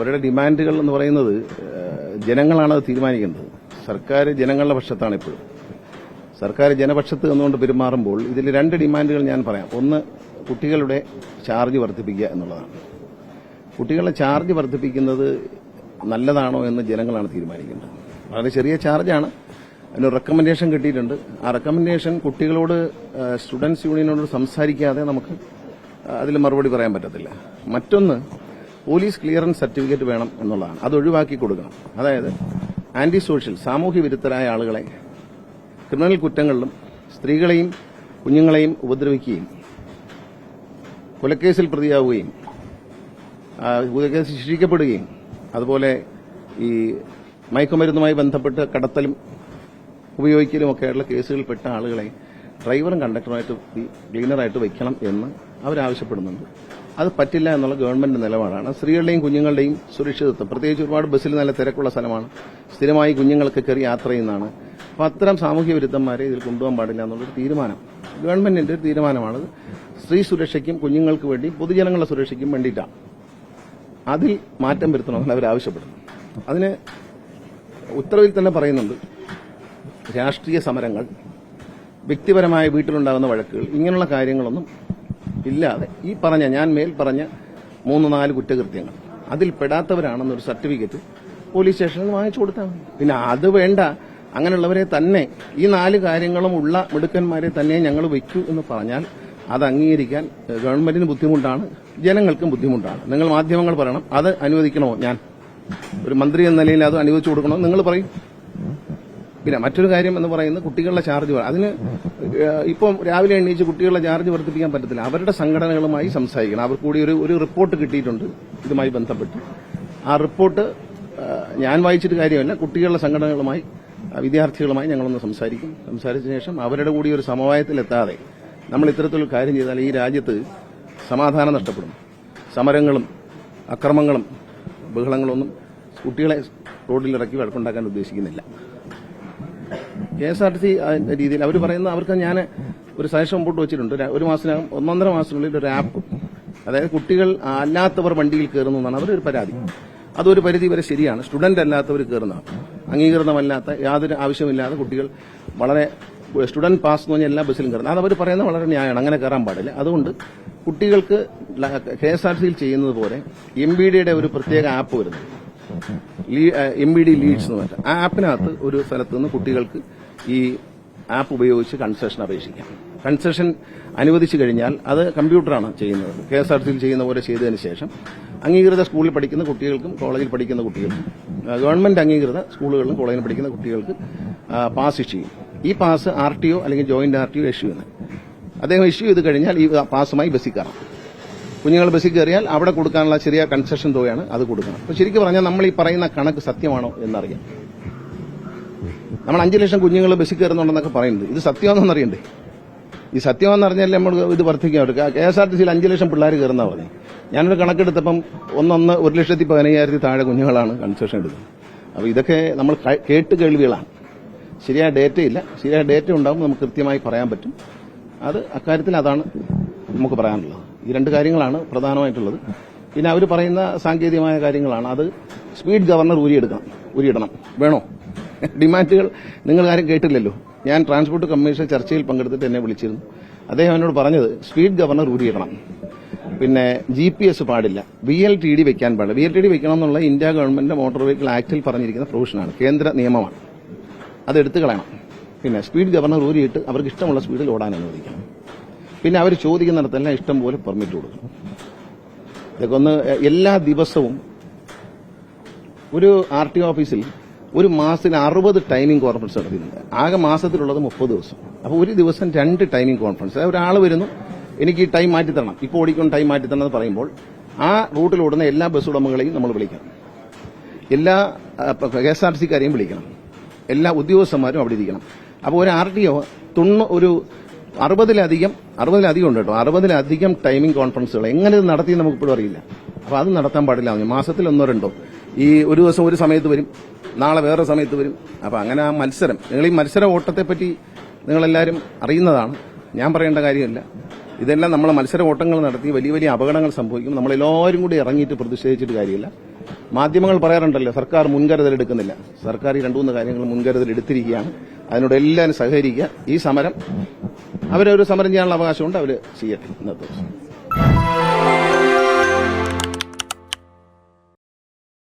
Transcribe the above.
അവരുടെ ഡിമാൻഡുകൾ എന്ന് പറയുന്നത് ജനങ്ങളാണ് അത് തീരുമാനിക്കുന്നത്. സർക്കാർ ജനങ്ങളുടെ പക്ഷത്താണ് ഇപ്പോഴും. സർക്കാർ ജനപക്ഷത്ത് നിന്നുകൊണ്ട് പെരുമാറുമ്പോൾ ഇതിൽ രണ്ട് ഡിമാൻഡുകൾ ഞാൻ പറയാം. ഒന്ന് കുട്ടികളുടെ ചാർജ് വർദ്ധിപ്പിക്കുക എന്നുള്ളതാണ്. കുട്ടികളുടെ ചാർജ് വർദ്ധിപ്പിക്കുന്നത് നല്ലതാണോ എന്ന് ജനങ്ങളാണ് തീരുമാനിക്കുന്നത് വളരെ ചെറിയ ചാർജാണ്. അതിന് റെക്കമെൻഡേഷൻ കിട്ടിയിട്ടുണ്ട്. ആ റെക്കമെൻഡേഷൻ കുട്ടികളോട് സ്റ്റുഡൻസ് യൂണിയനോട് സംസാരിക്കാതെ നമുക്ക് അതിൽ മറുപടി പറയാൻ പറ്റത്തില്ല. മറ്റൊന്ന് പോലീസ് ക്ലിയറൻസ് സർട്ടിഫിക്കറ്റ് വേണം എന്നുള്ളതാണ്. അത് ഒഴിവാക്കി കൊടുക്കണം. അതായത് ആന്റി സോഷ്യൽ സാമൂഹ്യ വിരുദ്ധരായ ആളുകളെ ക്രിമിനൽ കുറ്റങ്ങളിലും സ്ത്രീകളെയും കുഞ്ഞുങ്ങളെയും ഉപദ്രവിക്കുകയും കൊലക്കേസിൽ പ്രതിയാവുകയും കൊലക്കേസിൽ ശിക്ഷിക്കപ്പെടുകയും അതുപോലെ ഈ മയക്കുമരുന്നുമായി ബന്ധപ്പെട്ട് കടത്തലും ഉപയോഗിക്കലും ഒക്കെയുള്ള കേസുകളിൽപ്പെട്ട ആളുകളെ ഡ്രൈവറും കണ്ടക്ടറുമായിട്ട് ക്ലീനറായിട്ട് വയ്ക്കണം എന്ന് അവരാവശ്യപ്പെടുന്നുണ്ട്. അത് പറ്റില്ല എന്നുള്ള ഗവൺമെന്റ് നിലപാടാണ്. സ്ത്രീകളുടെയും കുഞ്ഞുങ്ങളുടെയും സുരക്ഷിതത്വം. പ്രത്യേകിച്ച് ഒരുപാട് ബസ്സിൽ നല്ല തിരക്കുള്ള സ്ഥലമാണ്. സ്ഥിരമായി കുഞ്ഞുങ്ങൾക്ക് കയറി യാത്ര ചെയ്യുന്നതാണ്. അപ്പോൾ അത്തരം സാമൂഹ്യ വിരുദ്ധന്മാരെ ഇതിൽ കൊണ്ടുപോകാൻ പാടില്ല എന്നുള്ളൊരു തീരുമാനം. ഗവൺമെന്റിന്റെ ഒരു തീരുമാനമാണത് സ്ത്രീ സുരക്ഷയ്ക്കും കുഞ്ഞുങ്ങൾക്ക് വേണ്ടി പൊതുജനങ്ങളുടെ സുരക്ഷയ്ക്കും വേണ്ടിയിട്ടാണ് അതിൽ മാറ്റം വരുത്തണമെന്ന് അവർ ആവശ്യപ്പെടുന്നു. അതിന് ഉത്തരവിൽ തന്നെ പറയുന്നുണ്ട്. രാഷ്ട്രീയ സമരങ്ങൾ വ്യക്തിപരമായ വീട്ടിലുണ്ടാകുന്ന വഴക്കുകൾ ഇങ്ങനെയുള്ള കാര്യങ്ങളൊന്നും ഇല്ലാതെ ഈ പറഞ്ഞ ഞാൻ മേൽ പറഞ്ഞ മൂന്ന് നാല് കുറ്റകൃത്യങ്ങൾ. അതിൽ പെടാത്തവരാണെന്നൊരു സർട്ടിഫിക്കറ്റ് പോലീസ് സ്റ്റേഷനിൽ വാങ്ങിച്ചു കൊടുത്താൽ മതി. പിന്നെ അത് വേണ്ട. അങ്ങനെയുള്ളവരെ തന്നെ ഈ നാല് കാര്യങ്ങളും ഉള്ള മിടുക്കന്മാരെ തന്നെ ഞങ്ങൾ വയ്ക്കൂ എന്ന് പറഞ്ഞാൽ അത് അംഗീകരിക്കാൻ ഗവൺമെന്റിന് ബുദ്ധിമുട്ടാണ് ജനങ്ങൾക്കും ബുദ്ധിമുട്ടാണ്. നിങ്ങൾ മാധ്യമങ്ങൾ പറയണം അത് അനുവദിക്കണമോ ഞാൻ ഒരു മന്ത്രി എന്ന നിലയിൽ അത് അനുവദിച്ചു കൊടുക്കണോ? നിങ്ങൾ പറയും. പിന്നെ മറ്റൊരു കാര്യം എന്ന് പറയുന്നത് കുട്ടികളുടെ ചാർജ് അതിന് ഇപ്പം രാവിലെ എണീച്ച് കുട്ടികളുടെ ചാർജ് വർദ്ധിപ്പിക്കാൻ പറ്റത്തില്ല. അവരുടെ സംഘടനകളുമായി സംസാരിക്കണം. അവർക്ക് കൂടി ഒരു ഒരു റിപ്പോർട്ട് കിട്ടിയിട്ടുണ്ട് ഇതുമായി ബന്ധപ്പെട്ട്. ആ റിപ്പോർട്ട് ഞാൻ വായിച്ചിട്ട് കാര്യമല്ല. കുട്ടികളുടെ സംഘടനകളുമായി വിദ്യാർത്ഥികളുമായി ഞങ്ങളൊന്ന് സംസാരിക്കും. സംസാരിച്ച ശേഷം അവരുടെ കൂടി ഒരു സമവായത്തിലെത്താതെ നമ്മൾ ഇത്തരത്തിലൊരു കാര്യം ചെയ്താൽ ഈ രാജ്യത്ത് സമാധാനം നഷ്ടപ്പെടും. സമരങ്ങളും അക്രമങ്ങളും ബഹളങ്ങളൊന്നും കുട്ടികളെ റോഡിലിറക്കി വഴക്കുണ്ടാക്കാൻ ഉദ്ദേശിക്കുന്നില്ല. K S R T C രീതിയിൽ അവർ പറയുന്ന അവർക്ക് ഞാൻ ഒരു സജഷൻ മുമ്പോട്ട് വെച്ചിട്ടുണ്ട്. ഒരു- മാസം മാസത്തിനകം ഒന്നൊന്നര മാസത്തിനുള്ളിൽ ഒരു ആപ്പ് അതായത് കുട്ടികൾ അല്ലാത്തവർ വണ്ടിയിൽ കയറുന്നു എന്നാണ് അവരൊരു പരാതി. അതൊരു പരിധി വരെ ശരിയാണ്. സ്റ്റുഡന്റ് അല്ലാത്തവർ കയറുന്നതാണ്. അംഗീകൃതമല്ലാത്ത യാതൊരു ആവശ്യമില്ലാതെ കുട്ടികൾ വളരെ സ്റ്റുഡന്റ് പാസ് എന്ന് പറഞ്ഞാൽ എല്ലാ ബസ്സിലും കയറുന്നത് അത് അവർ പറയുന്നത് വളരെ ന്യായമാണ്. അങ്ങനെ കയറാൻ പാടില്ല. അതുകൊണ്ട് കുട്ടികൾക്ക് കെ എസ് ആർ സിയിൽ ചെയ്യുന്നത് പോലെ എം ബി ഡിയുടെ ഒരു പ്രത്യേക ആപ്പ് വരുന്നു. എം ബി ഡി ലീഡ്സ് എന്ന് പറഞ്ഞാൽ ആ ആപ്പിനകത്ത് ഒരു സ്ഥലത്ത് നിന്ന് കുട്ടികൾക്ക് ഈ ആപ്പ് ഉപയോഗിച്ച് കൺസെഷൻ അപേക്ഷിക്കാം. കൺസെഷൻ അനുവദിച്ചു കഴിഞ്ഞാൽ അത് കമ്പ്യൂട്ടറാണ് ചെയ്യുന്നത്. കെ എസ് ആർ സിയിൽ ചെയ്യുന്ന പോലെ ചെയ്തതിന് ശേഷം അംഗീകൃത സ്കൂളിൽ പഠിക്കുന്ന കുട്ടികൾക്കും കോളേജിൽ പഠിക്കുന്ന കുട്ടികൾക്കും ഗവൺമെന്റ് അംഗീകൃത സ്കൂളുകളിലും കോളേജിൽ പഠിക്കുന്ന കുട്ടികൾക്ക് പാസ് ഇഷ്യൂ ചെയ്യും. ഈ പാസ് ആർ ടി ഒ അല്ലെങ്കിൽ joint R T O issue ചെയ്യുന്നത് അദ്ദേഹം ഇഷ്യൂ ചെയ്ത് കഴിഞ്ഞാൽ ഈ പാസുമായി ബസ്സിൽ കുഞ്ഞുങ്ങൾ ബസ്സിൽ കയറിയാൽ അവിടെ കൊടുക്കാനുള്ള ചെറിയ കൺസെഷൻ തുകയാണ് അത് കൊടുക്കണം അപ്പൊ ശരിക്കും പറഞ്ഞാൽ നമ്മൾ ഈ പറയുന്ന കണക്ക് സത്യമാണോ എന്നറിയാം. നമ്മൾ അഞ്ചു ലക്ഷം കുഞ്ഞുങ്ങൾ ബസ്സിൽ കയറുന്നുണ്ടെന്നൊക്കെ പറയുന്നത് ഇത് സത്യമാണെന്ന് അറിയണ്ടേ? ഈ സത്യമെന്ന് അറിഞ്ഞാൽ നമ്മൾ ഇത് വർദ്ധിക്കാൻ എടുക്കുക കെ എസ് ആർ ടി സിയിൽ അഞ്ചു ലക്ഷം പിള്ളേർ കയറുന്ന പറഞ്ഞു ഞാനൊരു കണക്കെടുത്തപ്പം ഒന്നൊന്ന് ഒരു ലക്ഷത്തി പതിനയ്യായിരത്തി താഴെ കുഞ്ഞുങ്ങളാണ് കൺസെഷൻ എടുക്കുന്നത്. അപ്പോൾ ഇതൊക്കെ നമ്മൾ കേട്ട് കേൾവികളാണ്. ശരിയായ ഡേറ്റ ഇല്ല. ശരിയായ ഡേറ്റ ഉണ്ടാകുമ്പോൾ നമുക്ക് കൃത്യമായി പറയാൻ പറ്റും. അത് അക്കാര്യത്തിൽ അതാണ് നമുക്ക് പറയാനുള്ളത്. ഈ രണ്ട് കാര്യങ്ങളാണ് പ്രധാനമായിട്ടുള്ളത്. പിന്നെ അവർ പറയുന്ന സാങ്കേതികമായ കാര്യങ്ങളാണ്. അത് സ്പീഡ് ഗവർണർ ഊരിയെടുക്കണം ഊരിയിടണം. വേണോ? ഡിമാൻഡുകൾ നിങ്ങൾ കാര്യം കേട്ടില്ലല്ലോ. ഞാൻ ട്രാൻസ്പോർട്ട് കമ്മീഷൻ ചർച്ചയിൽ പങ്കെടുത്തിട്ട് എന്നെ വിളിച്ചിരുന്നു. അദ്ദേഹം എന്നോട് പറഞ്ഞത് സ്പീഡ് ഗവർണർ ഊരിയിടണം. പിന്നെ ജി പി എസ് പാടില്ല. വി എൽ ടി ഡി വെക്കാൻ പാടില്ല. വി എൽ ടി ഡി വെക്കണം എന്നുള്ള ഇന്ത്യ ഗവൺമെന്റിന്റെ മോട്ടോർ വെഹിക്കിൾ ആക്ടിൽ പറഞ്ഞിരിക്കുന്ന പ്രൊവിഷനാണ്. കേന്ദ്ര നിയമമാണ്. അത് എടുത്തു കളയണം. പിന്നെ സ്പീഡ് ഗവർണർ ഊരിയിട്ട് അവർക്ക് ഇഷ്ടമുള്ള സ്പീഡിൽ ഓടാൻ അനുവദിക്കണം. പിന്നെ അവർ ചോദിക്കുന്നിടത്തെല്ലാം ഇഷ്ടം പോലെ പെർമിറ്റ് കൊടുക്കും. ഇതൊക്കെ ഒന്ന് എല്ലാ ദിവസവും ഒരു ആർ ടി ഓഫീസിൽ ഒരു മാസത്തിൽ അറുപത് ടൈമിംഗ് കോൺഫറൻസ് നടത്തിയിട്ടുണ്ട് ആകെ മാസത്തിലുള്ളത് മുപ്പത് ദിവസം. അപ്പോൾ ഒരു ദിവസം രണ്ട് ടൈമിംഗ് കോൺഫറൻസ് ഒരാൾ വരുന്നു എനിക്ക് ഈ ടൈം മാറ്റി തരണം. ഇപ്പോൾ ഓടിക്കൊണ്ട് ടൈം മാറ്റി തരണം എന്ന് പറയുമ്പോൾ ആ റൂട്ടിൽ ഓടുന്ന എല്ലാ ബസ് ഉടമകളെയും നമ്മൾ വിളിക്കണം. എല്ലാ കെ എസ് ആർ സിക്കാരെയും വിളിക്കണം. എല്ലാ ഉദ്യോഗസ്ഥന്മാരും അവിടെ ഇരിക്കണം. അപ്പോൾ ഒരു ആർ ടി ഒ ഒരു അറുപതിലധികം അറുപതിലധികം ഉണ്ട് കേട്ടോ. അറുപതിലധികം ടൈമിംഗ് കോൺഫറൻസുകൾ എങ്ങനെ ഇത് നടത്തി നമുക്ക് ഇപ്പോഴും അറിയില്ല. അപ്പോൾ അത് നടത്താൻ പാടില്ല. മാസത്തിൽ ഒന്നോ രണ്ടോ. ഈ ഒരു ദിവസം ഒരു സമയത്ത് വരും. നാളെ വേറെ സമയത്ത് വരും. അപ്പോൾ അങ്ങനെ ആ മത്സരം. നിങ്ങൾ ഈ മത്സര ഓട്ടത്തെപ്പറ്റി നിങ്ങളെല്ലാവരും അറിയുന്നതാണ്. ഞാൻ പറയേണ്ട കാര്യമില്ല. ഇതെല്ലാം നമ്മൾ മത്സര ഓട്ടങ്ങൾ നടത്തി വലിയ വലിയ അപകടങ്ങൾ സംഭവിക്കും. നമ്മളെല്ലാവരും കൂടി ഇറങ്ങിയിട്ട് പ്രതിഷേധിച്ചിട്ട് കാര്യമില്ല. മാധ്യമങ്ങൾ പറയാറുണ്ടല്ലോ സർക്കാർ മുൻകരുതൽ എടുക്കുന്നില്ല. സർക്കാർ ഈ രണ്ടു മൂന്ന് കാര്യങ്ങൾ മുൻകരുതൽ എടുത്തിരിക്കുകയാണ്. അതിനോട് എല്ലാവരും സഹകരിക്കുക. ഈ സമരം അവരൊരു സമരം ചെയ്യാനുള്ള അവകാശമുണ്ട് അവർ ചെയ്യട്ടെ. ഇന്നത്തെ